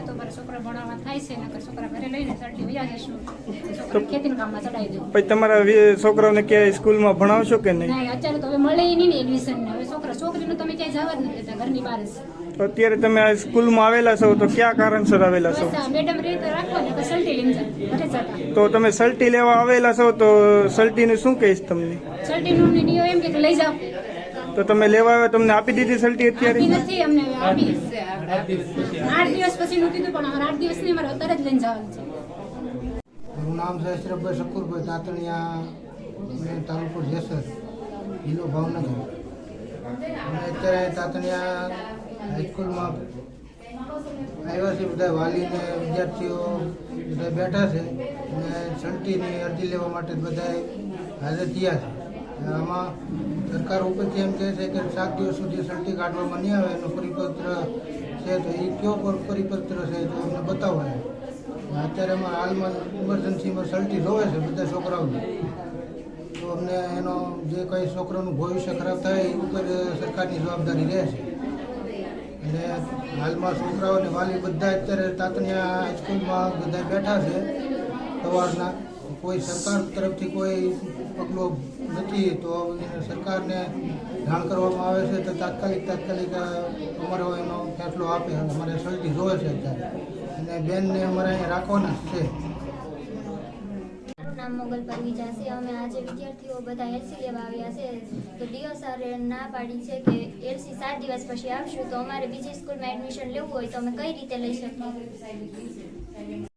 રહેશે તો મારા છોકરા ભણાવવા થાય છે નકર છોકરા ઘરે લઈને સર્ટી વયા જશું. છોકરા ખેતીના કામમાં ચડાવી દઉં. પછી તમારા છોકરાઓને ક્યાંય સ્કૂલમાં ભણાવશો કે નહીં? અત્યારે તો હવે મળે નહીં ને એડમિશન હવે છોકરા છોકરીનું તમે ક્યાંય જવા જ નથી દેતા ઘરની બહાર જ. અત્યારે તમે આ સ્કૂલમાં આવેલા છો તો ક્યાં કારણસર આવેલા છો? મેડમ રીતે રાખો ને સલ્ટી લઈને જતા તો તમે સલ્ટી લેવા આવેલા છો તો સલટીનું શું કહીશ તમને? સલ્ટીનું એમ કે લઈ જાઓ. તો તમે લેવા આવ્યા તમને આપી દીધી સલ્ટી અત્યારે? નથી અમને આપી આઠ દિવસ પછી નું કીધું પણ અમારે આઠ દિવસની મારે અત્યારે જ લઈને જવાનું છે. મારું નામ છે અશરફભાઈ શકુરભાઈ તાતણિયા મેં તાલુકો જેસર જિલ્લો ભાવનગર. અમે અત્યારે તાતણિયા હાઈસ્કૂલમાં આવ્યા છે બધા વાલીને વિદ્યાર્થીઓ બધા બેઠા છે. અને સલ્ટીની અરજી લેવા માટે બધા હાજર થયા છે. આમાં સરકાર ઉપરથી એમ કહે છે કે સાત દિવસ સુધી સલ્ટી કાઢવામાં નહીં આવે, એનો પરિપત્ર છે તો એ કયો પર- પરિપત્ર છે તો અમને બતાવો અત્યારે અમારે હાલમાં ઇમરજન્સીમાં સલ્ટી જોવે છે બધા છોકરાઓને. તો અમને એનો જે કંઈ છોકરાનું ભવિષ્ય ખરાબ થાય એ ઉપર સરકારની જવાબદારી રહે છે. અને હાલમાં છોકરાઓને વાલી બધા અત્યારે તાતણિયા હાઈસ્કૂલમાં બધા બેઠા છે સવારના. કોઈ સરકાર તરફથી કોઈ પગલું નથી, તો સરકારને જાણ કરવામાં આવે છે તો તાત્કાલિક તાત્કાલિક અમારો એનો ફેસલો આપે અમારે સલ્ટી જોવે છે અત્યારે. અને બેનને અમારે અહીંયા રાખવાના છે. નામ મોગલ પરવીજા છે. અમે આજે વિદ્યાર્થીઓ બધા એલસી લેવા આવ્યા છે. તો ડીઓ સારે ના પાડી છે કે એલસી સાત દિવસ પછી આવશું. તો અમારે બીજી સ્કૂલમાં એડમિશન લેવું હોય તો અમે કઈ રીતે લઈ શકીએ?